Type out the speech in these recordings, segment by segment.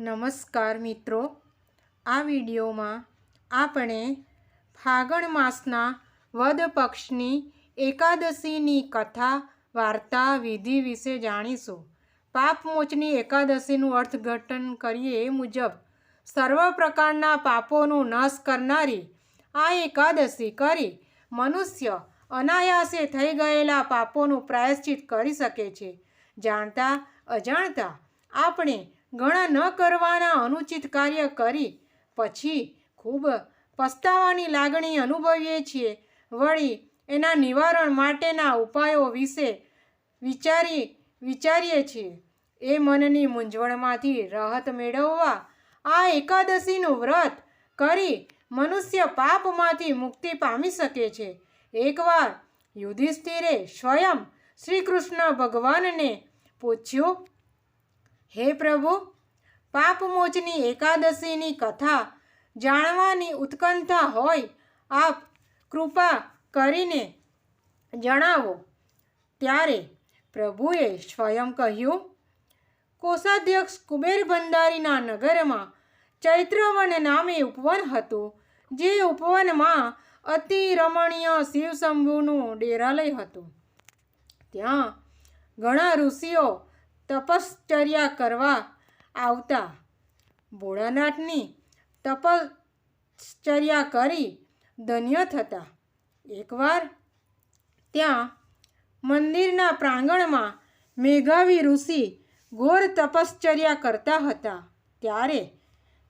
નમસ્કાર મિત્રો. આ વિડીયોમાં આપણે ફાગણ માસના વદ પક્ષની એકાદશીની કથા, વાર્તા, વિધિ વિશે જાણીશું. પાપમોચની એકાદશીનું અર્થઘટન કરીએ એ મુજબ સર્વ પ્રકારના પાપોનું નાશ કરનારી આ એકાદશી કરી મનુષ્ય અનાયાસે થઈ ગયેલા પાપોનું પ્રાયશ્ચિત કરી શકે છે. જાણતા, અજાણતા આપણે ઘણા ન કરવાના અનુચિત કાર્ય કરી પછી ખૂબ પસ્તાવાની લાગણી અનુભવીએ છીએ. વળી એના નિવારણ માટેના ઉપાયો વિશે વિચારી, વિચારીએ છીએ. એ મનની મૂંઝવણમાંથી રાહત મેળવવા, આ એકાદશીનું વ્રત કરી મનુષ્ય પાપમાંથી મુક્તિ પામી શકે છે. એકવાર યુધિષ્ઠિરે સ્વયં શ્રી કૃષ્ણ ભગવાનને પૂછ્યું હે પ્રભુ, પાપમોચની એકાદશીની કથા જાણવાની ઉત્કંઠા હોય, આપ કૃપા કરીને જણાવો. ત્યારે પ્રભુએ સ્વયં કહ્યું, કોષાધ્યક્ષ કુબેર ભંડારીના નગરમાં ચૈત્રવન નામે ઉપવન હતું, જે ઉપવનમાં અતિ રમણીય શિવશંભુનું ડેરાલય હતું. ત્યાં ઘણા ઋષિઓ તપશ્ચર્યા કરવા આવતા. ભોળાનાથની તપશ્ચર્યા કરી ધન્ય થતા. એકવાર ત્યાં મંદિરના પ્રાંગણમાં મેઘાવી ઋષિ ઘોર તપશ્ચર્યા કરતા હતા. ત્યારે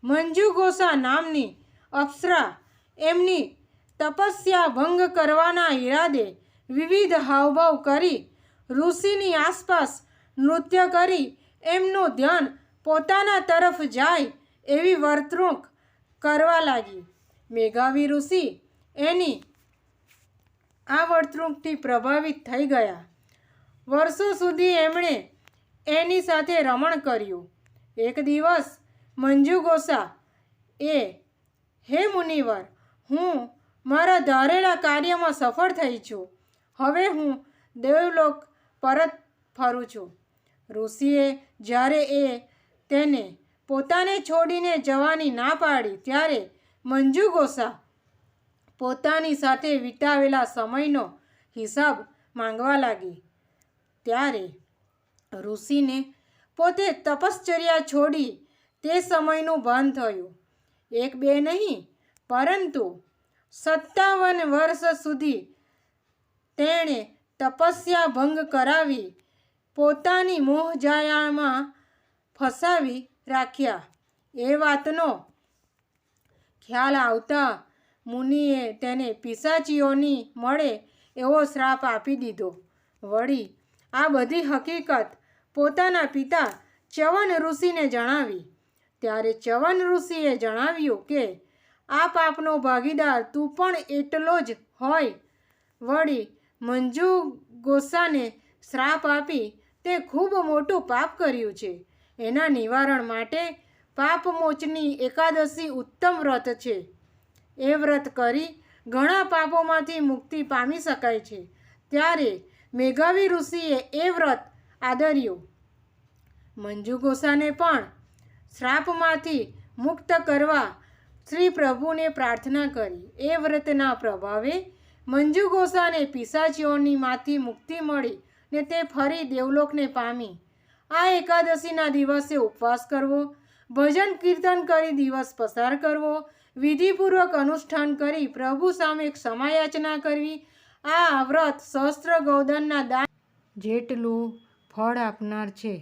મંજુ ગોસા નામની અપ્સરા એમની તપસ્યા ભંગ કરવાના ઈરાદે વિવિધ હાવભાવ કરી ઋષિની આસપાસ નૃત્ય કરી એમનું ધ્યાન પોતાના તરફ જાય એવી વર્તણૂક કરવા લાગી. મેઘાવી ઋષિ એની આ વર્તણૂકથી પ્રભાવિત થઈ ગયા. વર્ષો સુધી એમણે એની સાથે રમણ કર્યું. એક દિવસ મંજુ ગોસા એ, હે મુનિવર, હું મારા ધારેલા કાર્યમાં સફળ થઈ છું. હવે હું દેવલોક પરત ફરું છું. ઋષિએ જ્યારે એ તેને પોતાને છોડીને જવાની ના પાડી, ત્યારે મંજુ ગોસા પોતાની સાથે વિતાવેલા સમયનો હિસાબ માંગવા લાગી. ત્યારે ઋષિને પોતે તપશ્ચર્યા છોડી તે સમયનું ભાન થયું. એક બે નહીં, પરંતુ સત્તાવન વર્ષ સુધી તેણે તપસ્યા ભંગ કરાવી. પોતાની મોહજાયામાં ફસાવી રાખ્યા. એ વાતનો ખ્યાલ આવતા મુનિએ તેને પિસાચીઓની મળે એવો શ્રાપ આપી દીધો. વળી આ બધી હકીકત પોતાના પિતા ચવન ઋષિને જણાવી. ત્યારે ચવન ઋષિએ જણાવ્યું કે, આ પાપનો ભાગીદાર તું પણ એટલો જ હોય. વળી મંજુ ગોસાને શ્રાપ આપી તે ખૂબ મોટું પાપ કર્યું છે. એના નિવારણ માટે પાપમોચની એકાદશી ઉત્તમ વ્રત છે. એ વ્રત કરી ઘણા પાપોમાંથી મુક્તિ પામી શકાય છે. ત્યારે મેઘાવી ઋષિએ એ વ્રત આદર્યું. મંજુ ગોસાને પણ શ્રાપમાંથી મુક્ત કરવા શ્રી પ્રભુને પ્રાર્થના કરી. એ વ્રતના પ્રભાવે મંજુ ગોસાને પિસાચીઓની માંથી મુક્તિ મળી ને તે ફરી દેવલોકને પામી. આ એકાદશીના દિવસે ઉપવાસ કરવો, ભજન કીર્તન કરી દિવસ પસાર કરવો, વિધિપૂર્વક અનુષ્ઠાન કરી પ્રભુ સામે ક્ષમાયાચના કરવી, આ વ્રત સહસ્ત્ર ગૌદનના દાન જેટલું ફળ આપનાર છે.